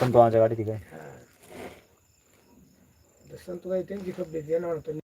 संतोमाच्या गाडी ती काय संतू त्यांची कपडे दे ना म्हणतो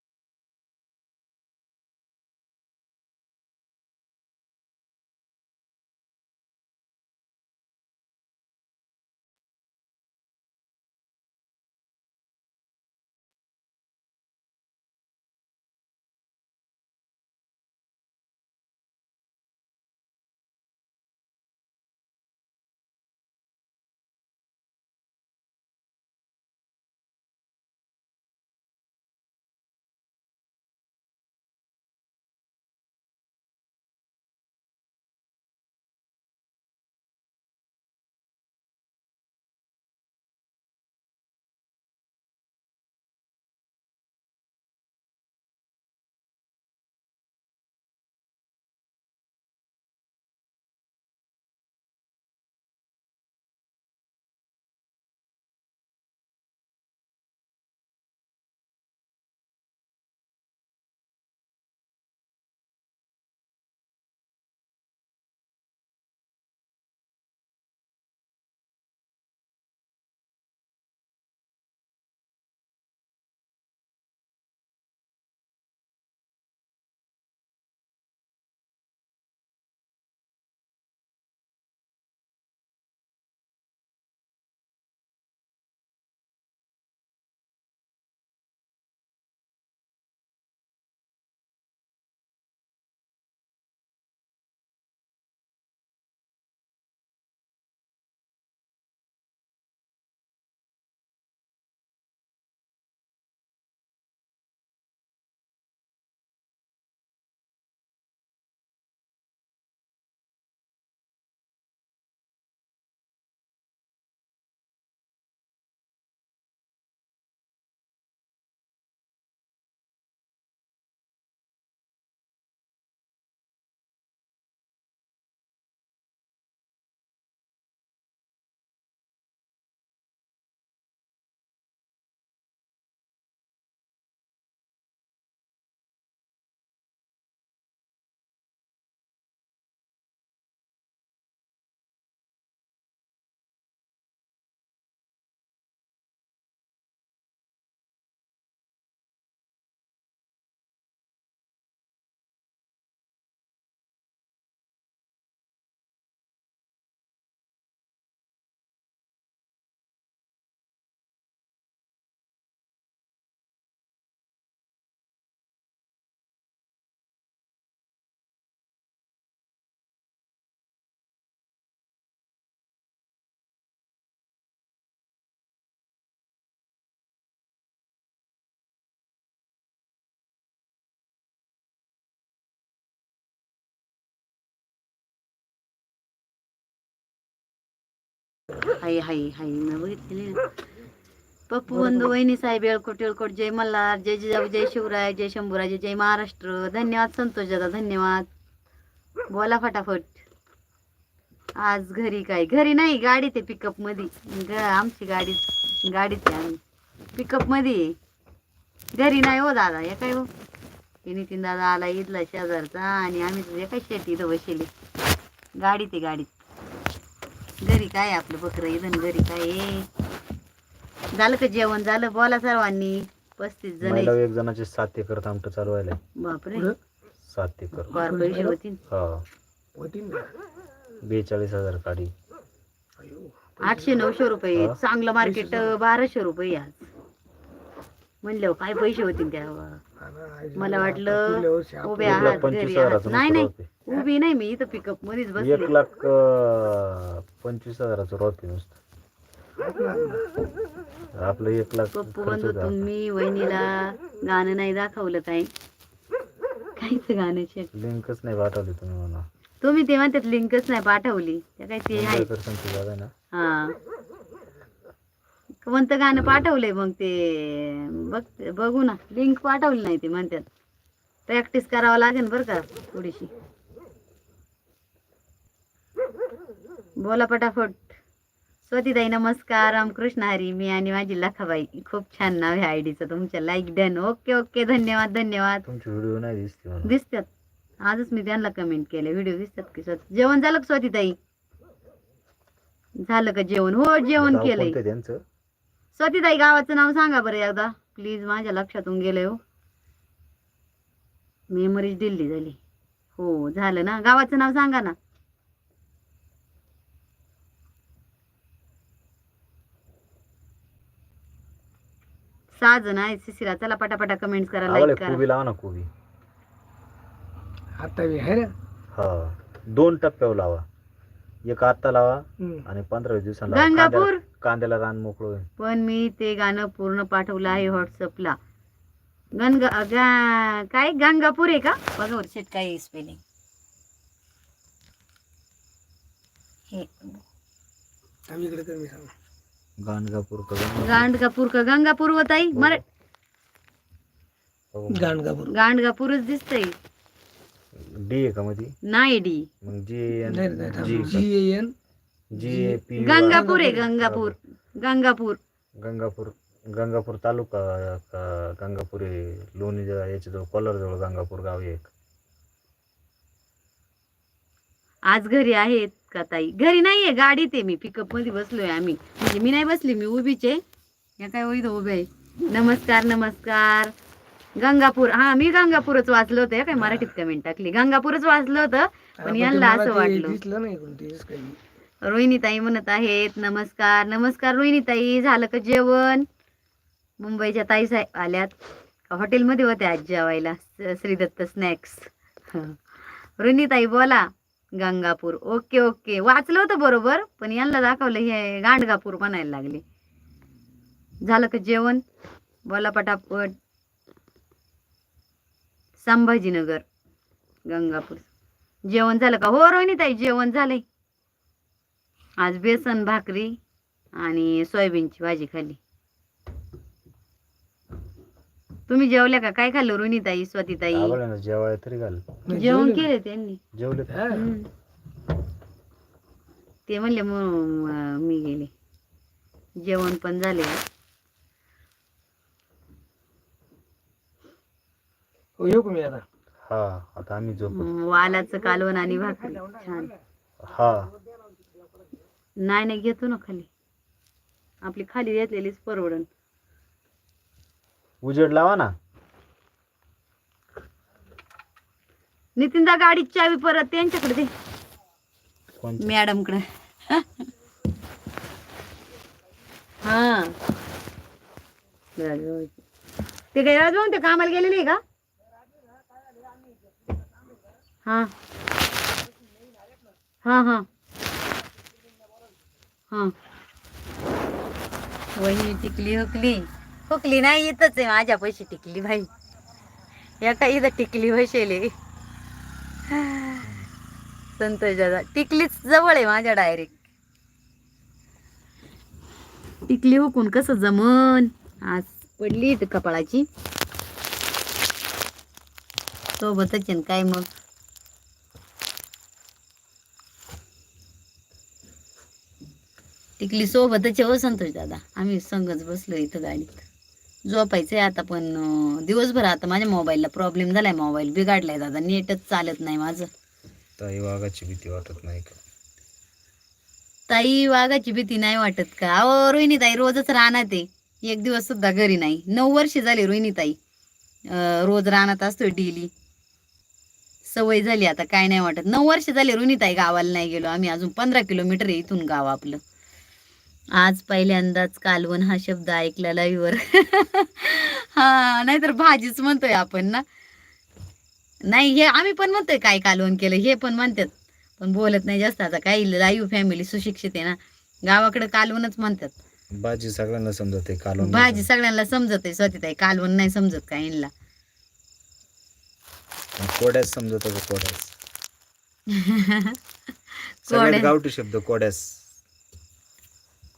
हाय हाय हाय मी बघितली ना पप्पू बंधू वहिनी साहेब येळकोट येळकोट जय मल्हार जय जिजाऊ जय शिवराय जय शंभूराजे जय महाराष्ट्र. धन्यवाद संतोष दादा धन्यवाद. बोला फटाफट. आज घरी काय? घरी नाही गाडी ते पिकअपमध्ये ग- आमची गाडी गाडीत आहे आम्ही. पिकअपमध्ये. घरी नाही हो दादा हे काय हो? ते नितीन दादा आला इथला शेजारचा आणि आम्ही तुझ्या काय शेती इथं बसले गाडीत आहे गाडीत. घरी काय आपलं बकरं? इथं घरी काय? झालं का जेवण? झालं? बोला सर्वांनी. पस्तीस जण महिला. एक जणाचे सात एकर थांबट चालू व्हायला. बापरे. सात एकर. फार पैसे होतील हा बेचाळीस हजार काढी आठशे नऊशे रुपये? चांगलं मार्केट बाराशे रुपये आज. म्हणल्यावर काय पैसे होतील त्या मला वाटलं उभे आहात घरी आहात. नाही नाही उभी नाही मी इथं पिकअप मध्येच आहे. एक लाख पंचवीस हजाराचं रोप नुसतं. आपलं एक लाख पप्पू बंधू होता. तुम्ही वहिनीला गाणं नाही दाखवलं काय काहीच गाणं शेट लिंकच नाही पाठवली तुम्ही मला तुम्ही ते म्हणतात लिंकच नाही पाठवली. त्या काय ते आहे. हा. कोणतं गाणं पाठवलंय मग ते. बघ बघू ना. लिंक पाठवली नाही ते म्हणतात प्रॅक्टिस करावं लागेल बरं का थोडीशी. बोला पटापट स्वतीताई नमस्कार. रामकृष्ण हरी. मी आणि माझी लखाबाई. खूप छान नाव आहे आयडीचं. तुमच्या लाईक डन ओके ओके. धन्यवाद धन्यवाद. व्हिडिओ नाही दिसतात. आजच मी त्यांना कमेंट केले. व्हिडिओ दिसतात की स्वतः जेवण झालं का स्वतीताई? झालं का जेवण? हो जेवण केलंय. त्यांचं? स्वातीताई गावाचं नाव सांगा बरं एकदा. प्लीज माझ्या लक्षातून गेलंय हो. मेमरीज दिल्ली झाली. हो झालं ना. गावाचं नाव सांगा ना. सहा जण आहेत शिशिरा चला पटापटा कमेंट करा लाईक करा. कोबी लावा ना कोबी. आता बी आहे ना? हा. दोन टप्प्यावर लावा. एक आत्ता लावा हम्म. आणि पंधरा वीस दिवसांना लावा. गंगापूर? कांद्याला- कांद्याला रान मोकळं होईल. पण मी ते गाणं पूर्ण पाठवलं आहे व्हॉट्सअपला. गंगा गा- काय? गंगापूर आहे का? बघा वर शेट काय स्पेलिंग हे. आम्ही इकडे कमी सांग. गाणगापूर का गंगा- गांडगापूर का गंगापूर होत आहे? मरा हो. गाणगापूर. गांडगापूरच दिसतंय. डी आहे का मध्ये नाही डी. मग G G N? G A P Gangapur आहे गंगापूर. गंगापूर. गंगापूर गंगापूर तालुका का गंगापूर आहे? लोणी जवळ याच्याजवळ कोलारजवळ गंगापूर गाव आहे एक. आज घरी आहेत का ताई? घरी नाहीये गाडीत आहे मी. पिकअपमध्ये बसलोय आम्ही. म्हणजे मी नाही बसली मी उभीच आहे. या काय होईल उभे आहे. नमस्कार नमस्कार. गंगापूर. हा मी गंगापूरच वाचलं होतं काय मराठीत कमेंट टाकली. गंगापूरच वाचलं होतं पण यांना असं वाटलं. रोहिणीताई म्हणत आहेत नमस्कार नमस्कार रोहिणीताई झालं का जेवण? मुंबईच्या ताई साहेब आल्यात. हॉटेलमध्ये होत्या आज जेवायला श्रीदत्त स्नॅक्स. रोहिणीताई बोला गंगापूर. Okay okay. वाचलं होतं बरोबर पण यांना दाखवलं हे गांडगापूर म्हणायला लागले. झालं का जेवण? बोला पटापट. संभाजीनगर गंगापूर. जेवण झालं का? हो रोहिणीताई जेवण झालंय. आज बेसन भाकरी आणि सोयाबीनची भाजी खाल्ली. तुम्ही जेवल्या का? काय खाल्लं रुनीताई स्वातीताई जेवाय तरी घाल. जेवण. केले त्यांनी. जेवले. हम्म. ते म्हणले मी गेले. जेवण पण झाले. येऊ का मी आता? हा आता आम्ही झोप. वालाचं कालवण आणि भाकरी. छान. हा. नाही नाही घेतो ना खाली. आपली खाली घेतलेलीच परवडन. उजेड लावा ना. नितीनदा गाडीची चावी परत त्यांच्याकडे दे. कोणती मॅडमकडे. हा. ते काय राजभाऊ ते कामाला गेलेले आहे का? हा. हा हा. हा. वही टिकली हुकली. हुकली नाही इथंच आहे. माझ्या पैसे टिकली भाई या काय इथं टिकली बसेले. संतोष दादा टिकलीच जवळ आहे माझ्या डायरेक्ट टिकली हुकून कसं जमन? आज पडली इथं कपाळाची. सोबतच आहे काय मग? टिकली सोबतच हो संतोष दादा. आम्ही संगच बसलो इथं गाडीत. झोपायचंय आता पण दिवसभर आता माझ्या मोबाईलला प्रॉब्लेम झालाय मोबाईल बिघडलाय दादा. नेटच चालत नाही माझं. ताई वाघाची भीती वाटत नाही का? ताई वाघाची भीती नाही वाटत का? अहो रोहिणी ताई रोजच रानात आहे. एक दिवस सुद्धा घरी नाही. नऊ वर्ष झाली रोहिणी ताई. रोज रानात असतोय डेली सवय झाली आता काय नाही वाटत. नऊ वर्ष झाली रोहिणी ताई गावाला नाही गेलो. आम्ही अजून पंधरा किलोमीटर आहे इथून गाव आपलं. आज पहिल्यांदाच कालवण हा शब्द ऐकला लाईव्हवर हा नाहीतर भाजीच म्हणतोय आपण ना. नाही हे आम्ही पण म्हणतोय काय कालवण केलं हे पण म्हणतात. पण बोलत नाही जास्त आता. काही लाईव्ह फॅमिली सुशिक्षित आहे ना. गावाकडे कालवणच म्हणतात. भाजी सगळ्यांना समजत आहे कालवण भाजी सगळ्यांना समजत आहे स्वतः कालवण नाही समजत का यांना? कोड्यास समजत कोड्यास. कोड्यास. गावठी शब्द कोड्यास.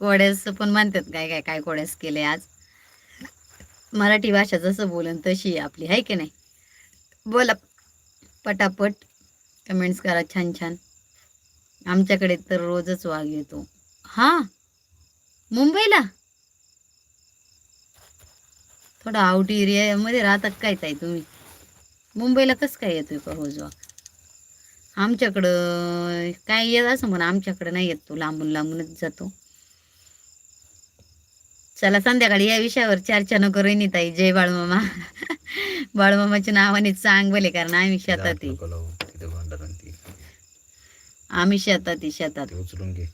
कोड्यास पण म्हणतात काय काय काय कोड्यास केले आज. मराठी भाषा जसं बोलन तशी आहे आपली आहे की नाही? बोला पटापट कमेंट्स करा छान छान. आमच्याकडे तर रोजच वाघ येतो. हां? मुंबईला? थोडा आउट एरियामध्ये राहतात काय ताई तुम्ही? मुंबईला कसं काय येतोय का रोज वाघ? आमच्याकडं काय येत असं म्हणा आमच्याकडं नाही येत तो लांबून लांबूनच जातो. चला संध्याकाळी या विषयावर चर्चा नको ताई जय बाळूमामा. बाळूमामाच्या नावाने चांग बोले कारण आम्ही शेतात आम्ही शेतात शेतात. ते उचलून घे.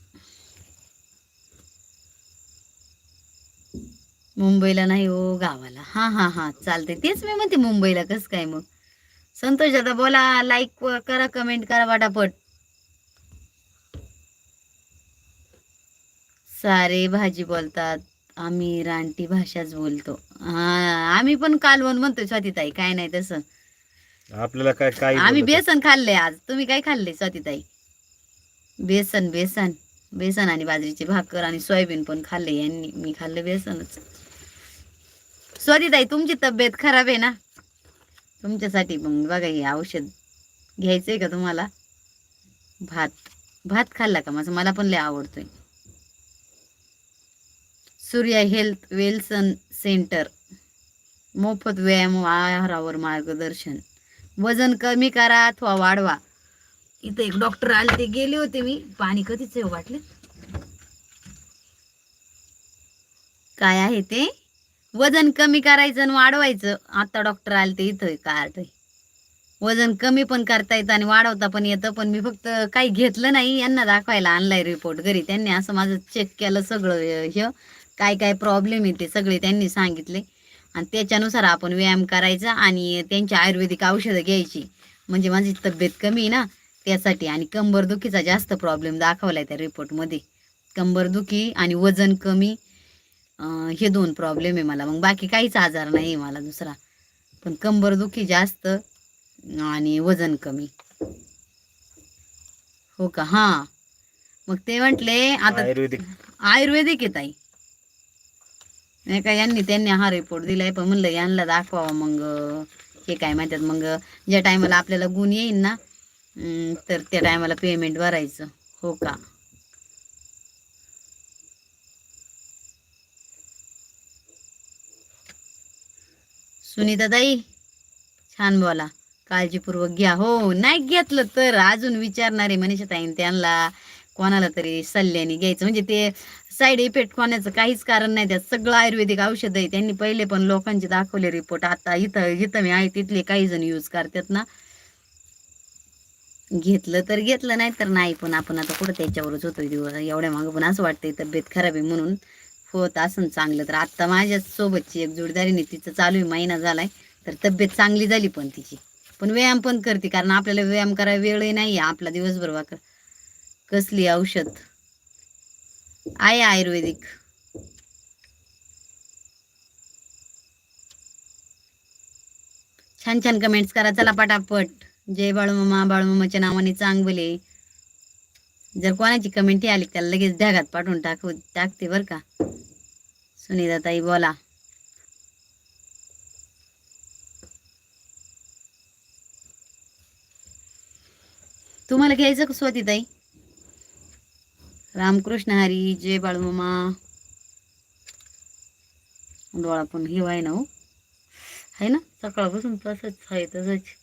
मुंबईला नाही हो गावाला. हा हा हा चालते तेच मी म्हणते मुंबईला कसं काय मग? संतोष दादा बोला लाईक करा कमेंट करा वाटापट सारे भाजी बोलतात. आम्ही रानटी भाषाच बोलतो. हा आम्ही पण कालवण म्हणतोय स्वातीताई काय नाही तसं. आपल्याला काय काय आम्ही बेसन खाल्ले आज. तुम्ही काय खाल्ले स्वातीताई? बेसन बेसन. बेसन आणि बाजरीची भाकर आणि सोयाबीन पण खाल्ले यांनी. मी खाल्ले बेसनच. स्वातीताई तुमची तब्येत खराब आहे ना? तुमच्यासाठी मग बघा हे औषध घ्यायचंय का तुम्हाला? भात. भात खाल्ला का? माझं मला पण लय आवडतोय. सूर्या हेल्थ वेल्सन सेंटर मोफत व्यायाम आहारावर मार्गदर्शन. वजन कमी करा अथवा वाढवा. इथं एक डॉक्टर आले ते गेले होते मी. पाणी कधीच वाटले काय आहे ते? वजन कमी करायचं आणि वाढवायचं. आता डॉक्टर आले ते इथं कार्ड वजन कमी पण करता येतं आणि वाढवता पण येतं पण मी फक्त काही घेतलं नाही. यांना दाखवायला आणलाय रिपोर्ट घरी. त्यांनी असं माझं चेक केलं सगळं हे. काय काय प्रॉब्लेम आहे ते सगळे त्यांनी सांगितले. आणि त्याच्यानुसार आपण व्यायाम करायचा आणि त्यांची आयुर्वेदिक औषधं घ्यायची. म्हणजे माझी तब्येत कमी आहे ना त्यासाठी. आणि कंबरदुखीचा जास्त प्रॉब्लेम दाखवलाय त्या रिपोर्टमध्ये कंबरदुखी आणि वजन कमी हे दोन प्रॉब्लेम आहे मला. मग बाकी काहीच आजार नाही आहे मला दुसरा. पण कंबरदुखी जास्त आणि वजन कमी. हो का? हां. मग ते म्हटले आता आयुर्वेदिक. आयुर्वेदिक आहे ताई. नाही का यांनी त्यांनी हा रिपोर्ट दिलाय पण म्हणलं यांना दाखवावा मग. हे काय माहितात मग ज्या टायमाला आपल्याला गुण येईन ना तर त्या टायमाला पेमेंट भरायचं. हो का? सुनीता ताई छान बोला. काळजीपूर्वक घ्या. हो नाही घेतलं तर अजून विचारणारे मनीषा ताईन त्यांना कोणाला तरी सल्ल्याने घ्यायचं. म्हणजे ते साईड इफेक्ट होण्याचं काहीच कारण नाही त्यात. सगळं आयुर्वेदिक औषध आहे. त्यांनी पहिले पण लोकांचे दाखवले रिपोर्ट आता इथं इथं मी आहे तिथले काही जण यूज करतात ना. घेतलं तर घेतलं नाही तर नाही. पण आपण आता कुठं त्याच्यावरच होतो दिवस. एवढ्या मागं पण असं वाटतंय तब्येत खराब आहे म्हणून. होत असं चांगलं तर. आत्ता माझ्या सोबतची एक जोडीदारीने तिचं चालू आहे महिना झालाय. तर तब्येत चांगली झाली पण तिची. पण व्यायाम पण करते कारण आपल्याला व्यायाम करायला वेळही नाही आहे आपला दिवसभर वाकर कसली औषध? आहे आयुर्वेदिक. छान छान कमेंट्स करा. चला पटापट. जय बाळूमामा बाळूमामाच्या नावाने चांगले जर कोणाची कमेंट आली त्याला लगेच ढगात पाठवून टाकू टाकते बरं का. सुनीता ताई बोला. तुम्हाला घ्यायचं का ताई रामकृष्ण हरी जय बाळूमामा. डोळा पण हिवाय आहे ना हो. आहे ना सकाळपासून तसंच आहे तसंच.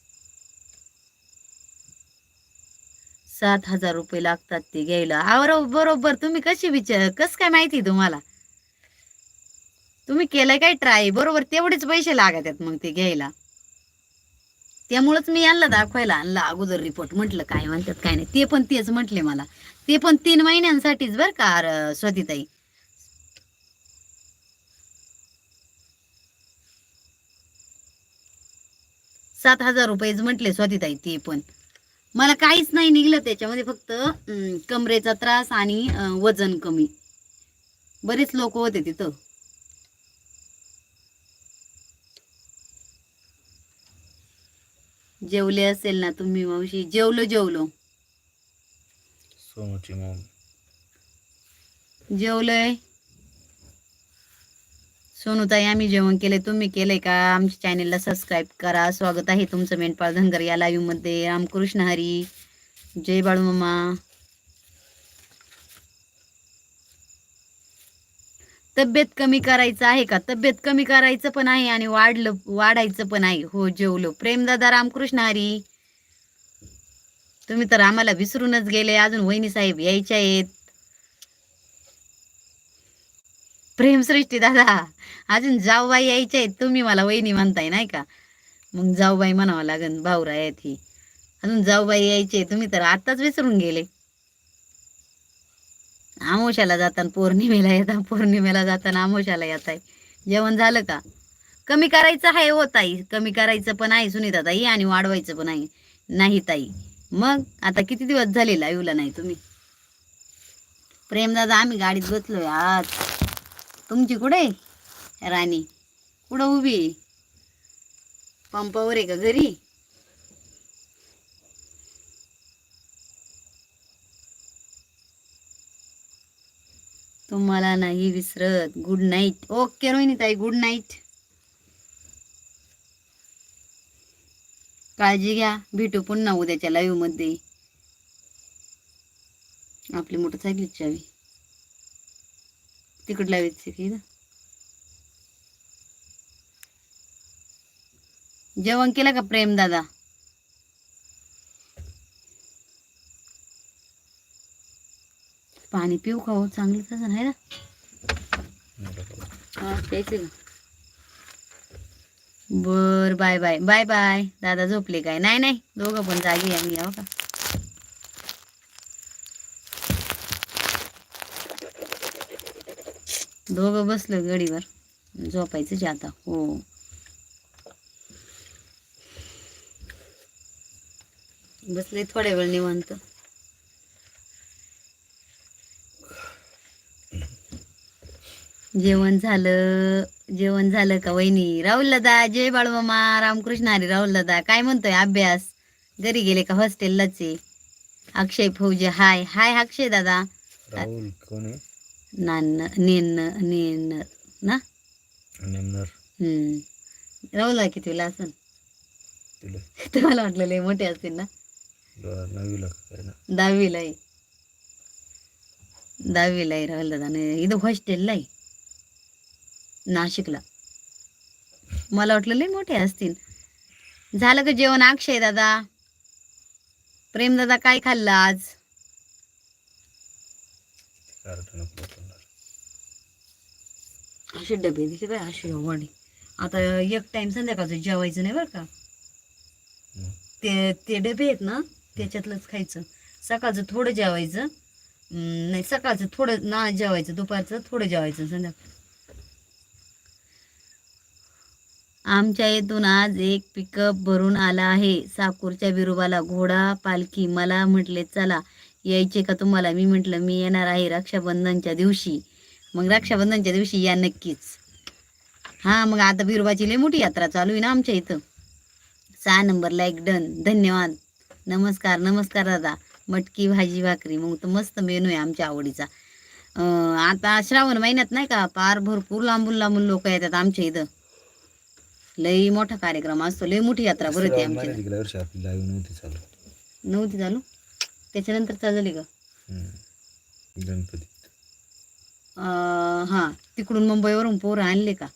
सात हजार रुपये लागतात ते घ्यायला. आवर बरोबर तुम्ही कशी विचार कस काय माहिती तुम्हाला? तुम्ही केलं काय ट्राय बरोबर तेवढेच पैसे लागतात मग ते घ्यायला. त्यामुळेच मी यांना दाखवायला आणलं अगोदर रिपोर्ट म्हटलं काय म्हणतात काय नाही. ते पण तेच म्हटले मला. ते पण तीन महिन्यांसाठीच बरं का र- स्वातीताई. सात हजार रुपयेच म्हटले स्वातीताई ते पण. मला काहीच नाही निघलं त्याच्यामध्ये फक्त कमरेचा त्रास आणि वजन कमी. बरेच लोक होते तिथं. जेवले असेल ना तुम्ही मावशी? जेवलो जेवलो. सोनूची मग जेवलोय? सोनूताई आम्ही जेवण केले तुम्ही केलंय का? आमच्या चॅनेलला सबस्क्राईब करा. स्वागत आहे तुमचं मेंढपाळ धनगर या लाईव्हमध्ये. रामकृष्ण हरी. जय बाळूमामा तब्येत कमी करायचं आहे का? तब्येत कमी करायचं पण आहे आणि वाढलं वाढायचं पण आहे. हो जेवलो. प्रेमदादा रामकृष्ण हरी. तुम्ही तर आम्हाला विसरूनच गेले. अजून वहिनी साहेब यायच्या आहेत. प्रेमसृष्टी दादा अजून जाऊबाई यायच्या आहेत. तुम्ही मला वहिनी म्हणताय नाही का? मग जाऊबाई म्हणावं लागन भाऊरा आहेत ही. अजून जाऊबाई यायचे तुम्ही तर आताच विसरून गेले. आमोशाला जाताना पौर्णिमेला येता पौर्णिमेला जाताना आमोशाला येत आहे जेवण झालं का? कमी करायचं आहे हो ताई. कमी करायचं पण आहे सुनीता ताई आणि वाढवायचं पण आहे. नाही ताई. मग आता किती दिवस झाले लाईव्हला नाही तुम्ही? प्रेमदादा आम्ही गाडीत बसलोय आज. तुमची कुठे राणी. कुठं उभी आहे? पंपावर आहे का घरी? तुम्हाला नाही विसरत. गुड नाईट ओके रोहिणी ताई गुड नाईट काळजी घ्या. भेटू पुन्हा उद्याच्या लाईव्हमध्ये. आपली मोटरसायकल चावी. तिकड लावायची की जेवण केलं का प्रेम दादा? पाणी पिऊ का हो? चांगलं तसं नाही ना? हा प्यायचं बर बाय बाय. Bye bye. दादा झोपले काय? नाही नाही. दोघं पण जागी आम्ही यावं का? दोघं बसलो गडीवर. झोपायचंच आहे आता हो. बसले थोड्या वेळ निवांत. जेवण झालं. जेवण झालं का वहिनी? राहुल दादा जय बाळमामा रामकृष्ण हरी राहुल दादा काय म्हणतोय अभ्यास? घरी गेले का हॉस्टेललाच आहे? अक्षय फौजे हाय. हाय अक्षय दादा. राहुल कोण आहे? नान्न नेन नेन ना? हम्म. किती वेळा असेल तिला. तुम्हाला वाटलं लय मोठे असतील ना? ना दहावीला आहे दहावीला आहे राहुल दादा इथं हॉस्टेलला आहे नाशिकला. मला वाटलं लय मोठे असतील. झालं का जेवण अक्षय दादा? प्रेम दादा काय खाल्लं आज? असे डबे दिले बाय अशी वडे आता एक टाइम संध्याकाळचं जेवायचं नाही बरं का? ते ते डबे आहेत ना त्याच्यातलंच खायचं. सकाळचं थोडं जेवायचं. अं, नाही सकाळचं थोडं ना जेवायचं दुपारचं थोडं जेवायचं संध्याकाळ. आमच्या इथून आज एक पिकअप भरून आला आहे. साकूरच्या बिरोबाला घोडा पालखी मला म्हटले चला यायचे का तुम्हाला? मी म्हटलं मी येणार आहे रक्षाबंधनच्या दिवशी. मग रक्षाबंधनच्या दिवशी या नक्कीच. हां मग आता बिरोबाची लय मोठी यात्रा चालू आहे ना आमच्या इथं. सहा नंबर लाईक डन धन्यवाद. नमस्कार नमस्कार दादा. मटकी भाजी भाकरी. मग तर मस्त मेनू आहे आमच्या आवडीचा. आता श्रावण महिन्यात नाही का फार भरपूर लांबून लांबून लोक येतात आमच्या इथं. लई मोठा कार्यक्रम असतो लई मोठी यात्रा भरते गेल्या वर्षी आपली लाईव्ह नव्हती चालू. नव्हती चालू? त्याच्यानंतर चालली का. गणपती. अं, हां तिकडून मुंबईवरून पोरं आणले का?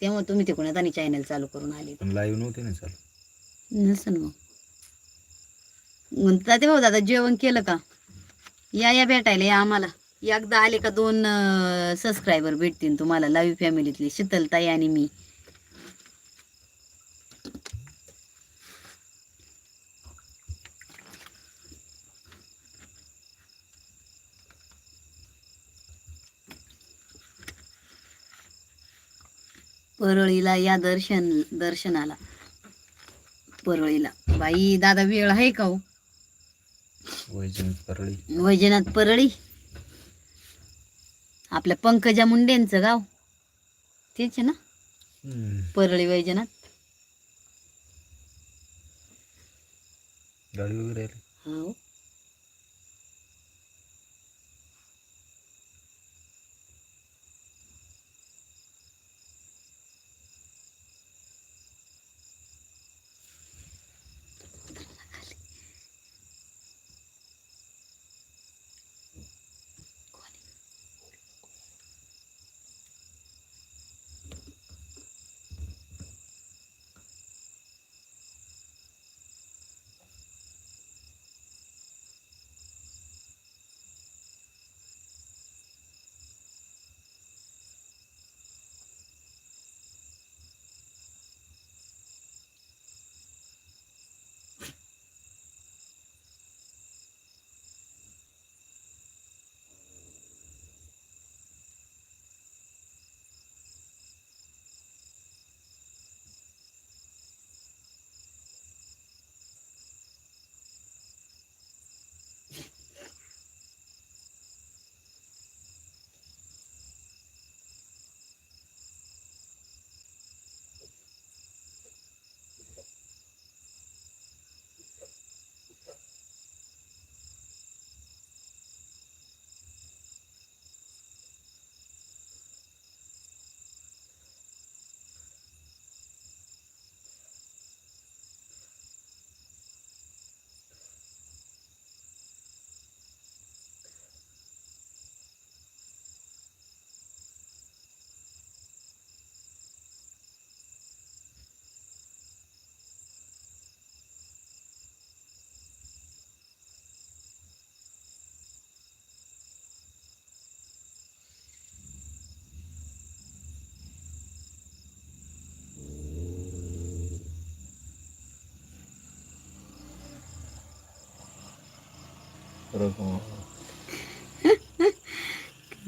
तेव्हा तुम्ही तिकडून येताना चॅनल चालू करून आले. पण लाईव्ह नव्हती ना चालू. नसन मग. म्हणतात भाऊ दादा जेवण केलं का? या या भेटायला या आम्हाला. एकदा आले का दोन सबस्क्रायबर भेटतील तुम्हाला. लाईव्ह फॅमिलीतले शीतलताई आणि मी. परळीला या दर्शन दर्शनाला. परळीला. बाई दादा वेळ आहे का हो? वैजनाथ परळी. वैजनाथ परळी? आपल्या पंकजा मुंडेंचं गाव. तेच आहे ना. परळी वैजनाथ. हो.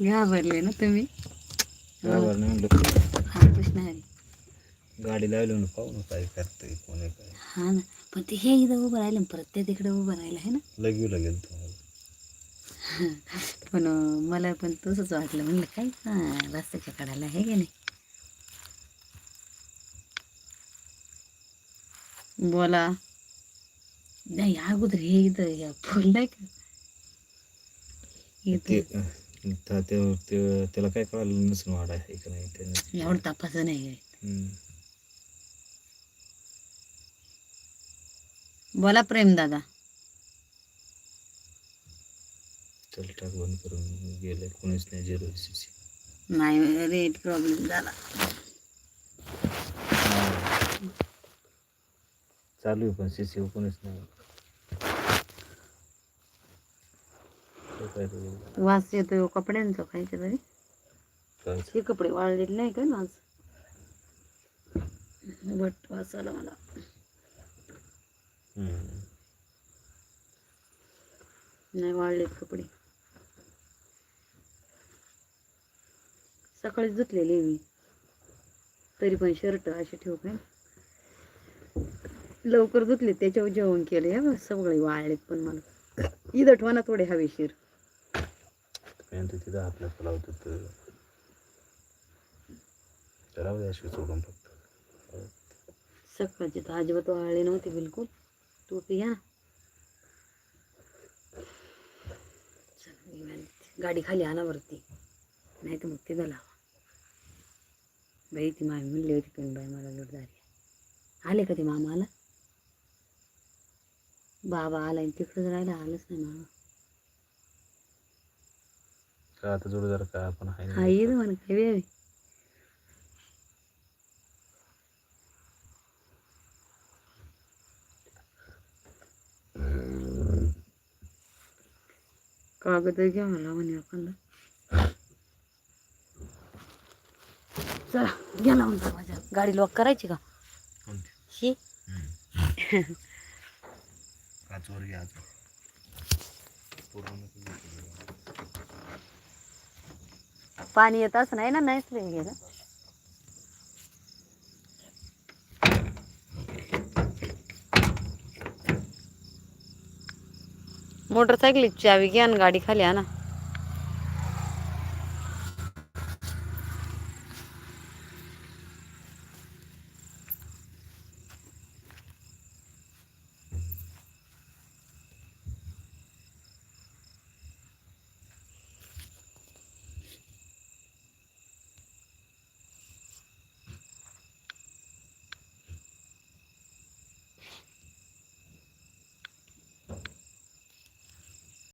घाबरले ना तुम्ही? नाही म्हणलं गाडी लावली म्हणून पाहू ना काय करतंय कोणी काय. हा ना पण ते हे इथं उभं राहिलं आणि परत ते तिकडे उभं राहिलं आहे ना? लगीव लागेल तुम्हाला. पण मला पण तसंच वाटलं म्हणलं काय हा, रस्त्याच्या कडाला आहे की नाही? बोला. नाही अगोदर हे इथं या फुल नाही का? ते त्या- त्या- त्या- त्याला काय कळालं नसून वाडा आहे का नाही त्याने? एवढं तपासं नाही. बोला प्रेम दादा. चल टाक बंद करून गेले. कोणीच नाही झिरो सी सी. नाही रेट प्रॉब्लेम झाला. चालू आहे पण सी सी कोणीच नाही ते काय ते- वास येतो कपड्यांचा काहीच्या तरी हे कपडे वाळलेले नाही का आज? बट वास आला मला. नाही वाळलेत कपडे. सकाळीच धुतलेले मी. तरी पण शर्ट असे ठेवू काय लवकर धुतले त्याच्यावर जेवण केले हे सगळे वाळलेत पण मला. इथं ठेवा ना थोडे हवेशीर पॅन्ट तिथं हातला लावत होतं तर राहू दे अशी सोडून फक्त. सकाळची तर अजिबात वाळली नव्हती बिलकुल. तू पिया गाडी खाली आणा वरती. नाही तर मग तिथं लावा. बाई ती मामी म्हणली होती पण बाई मला जोरदारी आले का ते मामा आला? बाबा आला आणि तिकडंच राहिला आलंच नाही मामा. आता जोडदार काय आपण आहे हा येईल म्हणा काय वेळ कागद घ्या मला म्हणे आपण चला घ्या लावून माझ्या. गाडी लॉक करायची का? शी. काचवर घ्या आज पूर्ण. पाणी येत असं नाही ना नाहीच रे गेलं मोटरसायकलीची चावी घ्या ना गाडी खाली आणा.